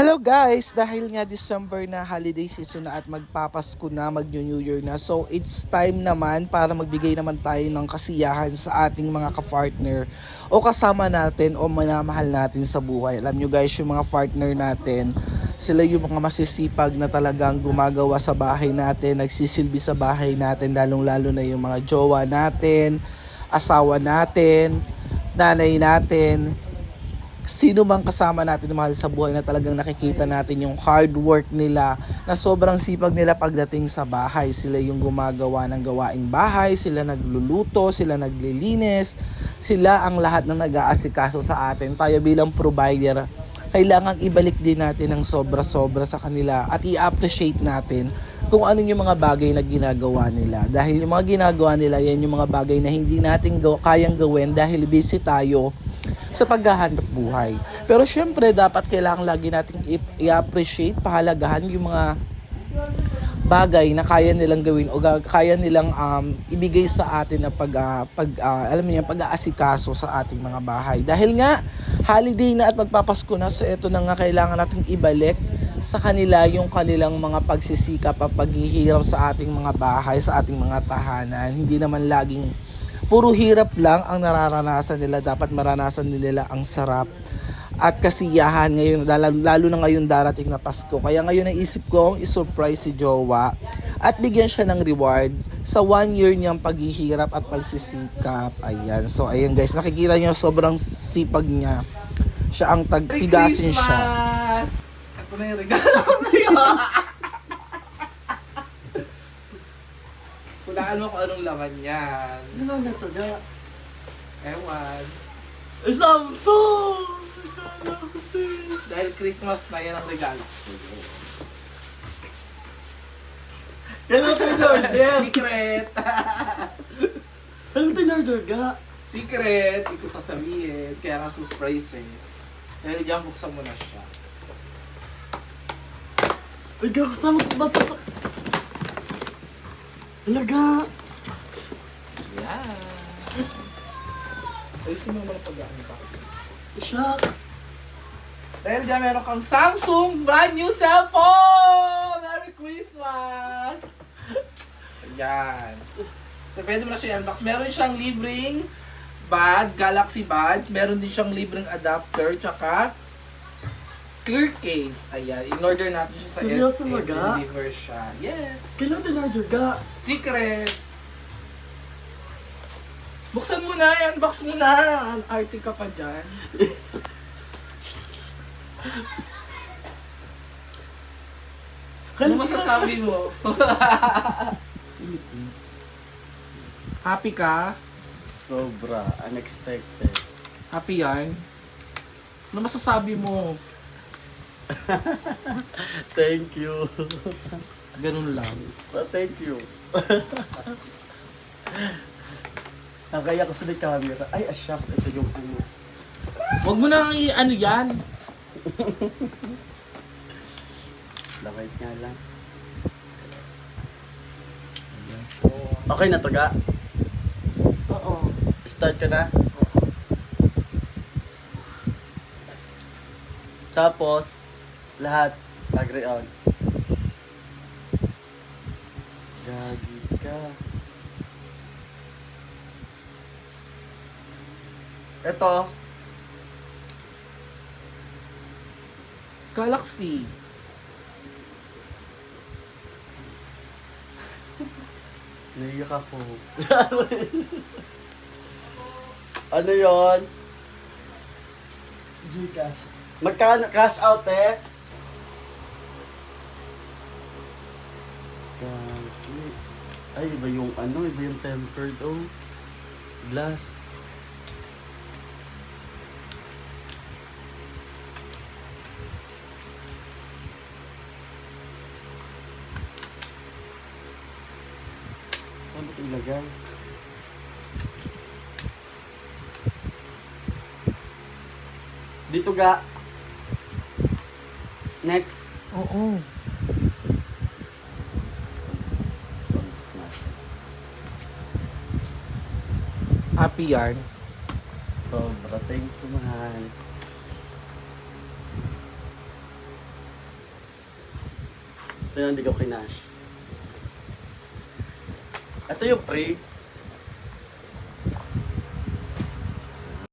Hello guys! Dahil nga December na holiday season na at magpapasko na, mag-New Year na. So it's time naman para magbigay naman tayo ng kasiyahan sa ating mga ka-partner o kasama natin o minamahal natin sa buhay. Alam nyo guys, yung mga partner natin, sila yung mga masisipag na talagang gumagawa sa bahay natin, nagsisilbi sa bahay natin, lalong-lalo na yung mga jowa natin, asawa natin, nanay natin, sino mang kasama natin na mahal sa buhay na talagang nakikita natin yung hard work nila na sobrang sipag nila pagdating sa bahay. Sila yung gumagawa ng gawaing bahay, sila nagluluto, sila naglilinis, sila ang lahat na nag-aasikaso sa atin. Tayo bilang provider, kailangan ibalik din natin ng sobra-sobra sa kanila at i-appreciate natin kung ano yung mga bagay na ginagawa nila. Dahil yung mga ginagawa nila, yan yung mga bagay na hindi natin gaw- kayang gawin dahil busy tayo sa paghahanap buhay. Pero syempre, dapat kailangan lagi nating i-appreciate, pahalagahan yung mga bagay na kaya nilang gawin o kaya nilang um, ibigay sa atin na pag, ah, pag ah, alam niyo, pag-aasikaso sa ating mga bahay. Dahil nga, holiday na at magpapasko na, so ito na nga kailangan nating ibalik sa kanila yung kanilang mga pagsisikap at paghihirap sa ating mga bahay, sa ating mga tahanan. Hindi naman laging puro hirap lang ang nararanasan nila. Dapat maranasan nila ang sarap at kasiyahan ngayon, lalo, lalo na ngayon darating na Pasko. Kaya ngayon naisip kong isurprise si Jowa at bigyan siya ng reward sa one year niyang paghihirap at pagsisikap. Ayan. So, ayan guys, nakikita niyo sobrang sipag niya. Siya ang tagtigasin siya. Ito na yung regalo niyo. Hulaan mo kung anong laman yan. Ano na to ga? Ewan. Samsung! Dahil Christmas na yan ang regalo. Ano to in-order? Secret! Ano to in-order ga? Secret! Hindi ko sasabihin. Kaya nga surprise eh. Dahil diyan buksan mo na siya. Ay ga, kasama ko ba to sa... Alaga! Yan. Ayusin mo naman pag-unbox. Shucks! Dahil dyan meron kang Samsung brand new cellphone! Merry Christmas! Ayan. So, pwede mo na siya i-unbox. Meron siyang libreng buds, Galaxy buds. Meron din siyang libreng adapter, tsaka clear case. Ayan. In-order natin siya sa Seryoso SM. ba, ga? Deliver siya. Yes! Kailan to in-order ga? Secret! Buksan mo na, i-unbox mo na. Arte ka pa dyan. Ano Kailan masasabi mo? Happy ka? Sobra, unexpected. Happy yan? Ano masasabi mo? Thank you. Ganun lang. Ah, thank you. Nakaya ko sa may camera. Ay, ah, shucks. Ito yung ano. Huwag mo nang i- ano yan. Lakay nga lang. Okay na to, ga? Oo. Start ka na? Tapos, lahat, agree on. Gagi ka. Ito, Galaxy. naiyak ako. ano yon? Gcash. Magkano cash out eh? Gagi. Ay, iba yung ano, iba yung tempered oh. Glass. Ano ito ilagay? Dito ga. Next. Oo. Sorry, Happy yarn. Sobra. Thank you, mahal. Ito yung hindi ko kinash. Ito yung pre.